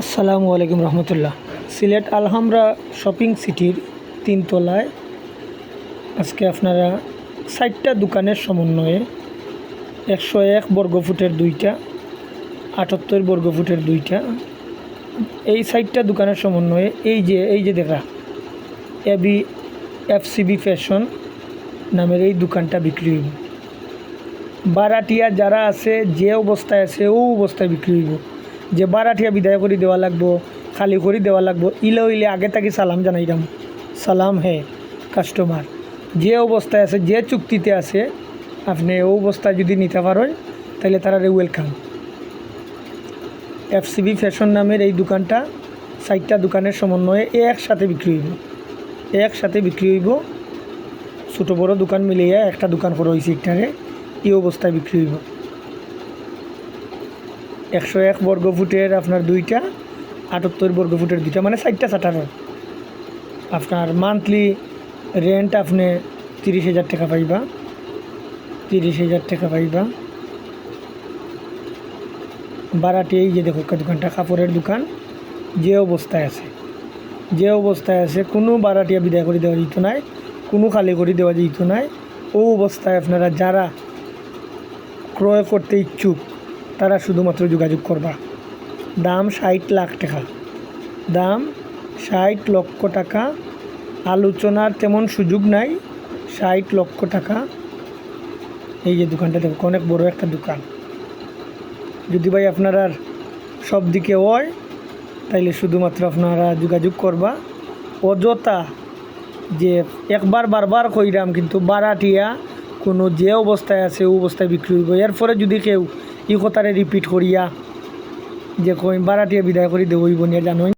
আসসালামু আলাইকুম রহমতুল্লাহ। সিলেট আলহামরা শপিং সিটির তিনতলায়। আজকে আপনারা ষাটটা দোকানের সমন্বয়ে একশো এক বর্গফুটের দুইটা, আটাত্তর বর্গফুটের দুইটা, এই ষাটটা দোকানের সমন্বয়ে এই যে এই যে দেখা, এবি এফসিবি ফ্যাশন নামের এই দোকানটা বিক্রি হইব। বারাটিয়া যারা আছে, যে অবস্থায় আছে, ও অবস্থায় বিক্রি হইব। যে বারাটিয়া বিদায় করে দেওয়া লাগবো, খালি করে দেওয়া লাগবো, ইলে ইলে আগে থাকি সালাম জানাইলাম সালাম হে কাস্টমার যে অবস্থায় আছে, যে চুক্তিতে আছে, আপনি ও অবস্থায় যদি নিতে পারেন তাহলে তারা ওয়েলকাম এফসিবি ফ্যাশন নামের এই দোকানটা চারটা দোকানের সমন্বয়ে একসাথে বিক্রি হইব। একসাথে বিক্রি হইব। ছোটো বড় দোকান মিলিয়ে একটা দোকান করা হয়েছে একটারে, এই অবস্থায় বিক্রি হইব। একশো এক বর্গ ফুটের আপনার দুইটা, আটাত্তর বর্গ ফুটের দুইটা মানে চারটা চাটার আপনার মান্থলি রেন্ট আপনি তিরিশ হাজার টাকা পাইবা। তিরিশ হাজার টাকা পাইবা। বারাটি এই যে দেখো দোকানটা, কাপড়ের দোকান, যে অবস্থায় আছে। যে অবস্থায় আছে, কোনো বারাটিয়া বিদায় করে দেওয়া যেত নাই, কোনো খালি করে দেওয়া যেত নাই। ও অবস্থায় আপনারা যারা ক্রয় করতে ইচ্ছুক তারা শুধুমাত্র যোগাযোগ করবা। দাম ষাট লাখ টাকা। দাম ষাট লক্ষ টাকা। আলোচনার তেমন সুযোগ নাই। ষাট লক্ষ টাকা। এই যে দোকানটা দেখো, অনেক বড় একটা দোকান। যদি ভাই আপনারা সব দিকে হয়, তাইলে শুধুমাত্র আপনারা যোগাযোগ করবা। অযথা যে একবার বারবার কইরাম, কিন্তু বারাটিয়া কোনো যে অবস্থায় আছে, ও অবস্থায় বিক্রি হইব। এরপরে যদি কেউ ই কথারে রিপিট করিয়া যে কই বারাটিয়া বিদায় করে দেবই বনিয়া জানোই।